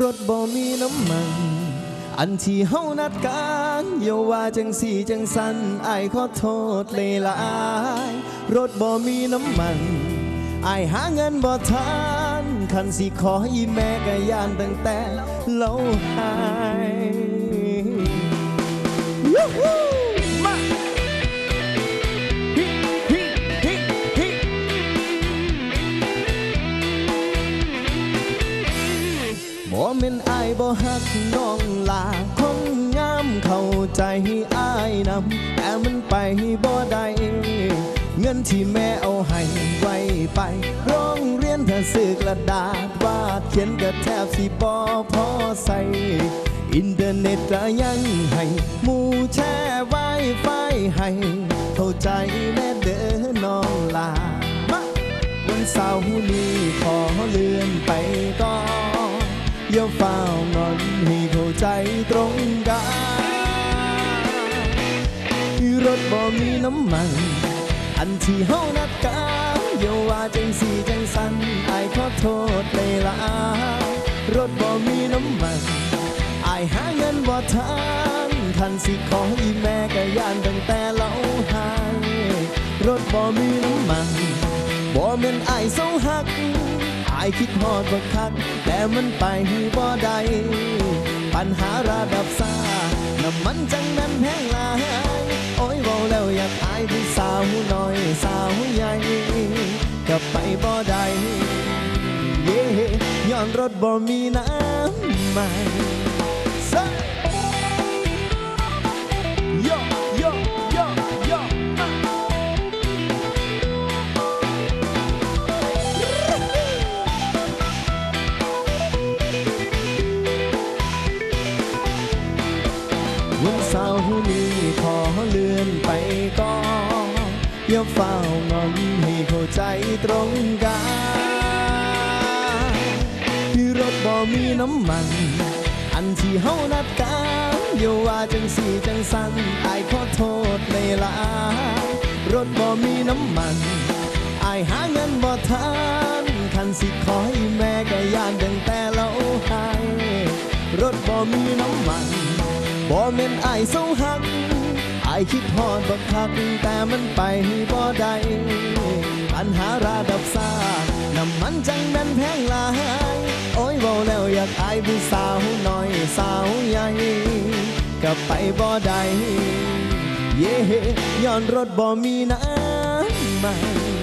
รถบ่มีน้ำมัน อันที่เฮานัดกันอย่าว่าจังสี่จังสันอายขอโทษเลยลายรถบ่มีน้ำมันอายหาเงินบ่ทันคันสิขออีแม่ก็ย่านตั้งแต่เล่าหาย บ่แม่นอายบ่ฮักน้องลาคงงามเข้าใจอายนำแต่มันไปบ่ได้เงินที่แม่เอาให้ไว้ไปโรงเรียนถ้าซื้อกระดาษวาดเขียนก็แทบสิบ่พอใส่อินเทอร์เน็ตก็ยังให้มูแช่ไวไฟให้เข้าใจแน่เด้อน้องลาวันเสาร์นี้ขอเลื่อนไป อย่าเฝ้านอนให้เข้าใจตรงกันรถบ่มีน้ำมัน อันที่เฮานัดกันอย่าว่าจังสีจังสันอายขอโทษเลยละรถบ่มีน้ำมันอายหาเงินบ่ทันคันสิขออีแม่ก็ยานตั้งแต่เล่าหายรถบ่มีน้ำมันบ่แม่นอายเศร้าหักายคิดฮอดบักคักแต่มันไปบ่ได้ปัญหาระดับซ่าน้ำมันจังนั้นแพงลาย โอ้ยเว้าแล้วอยากอายผู้สาวน้อยสาวใหญ่ก็ไปบ่ได้เย่ย้อนรถบ่มีน้ำใหม่ วันเสาร์นี้ขอเลื่อนไปก่อนอย่าเฝ้างอนให้เข้าใจตรงกันที่รถบ่มีน้ำมัน อันที่เฮานัดกันอย่าว่าจังสี่จังสันอายขอโทษในลารถบ่มีน้ำมันอายหาเงินบ่ทันคันสิขอให้แม่ก็ยานตั้งแต่เราหายรถบ่มีน้ำมัน บ่แม่นอายเศร้าหักอายคิดฮอดบักคักแต่มันไปบ่ได้ปัญหาระดับซ่าน้ำมันจังแม่นแพงหลาย โอ้ยเว้าแล้วอยากอายผู้สาวน้อยสาวใหญ่ก็ไปบ่ได้เย่ย้อนรถบ่มีน้ำมัน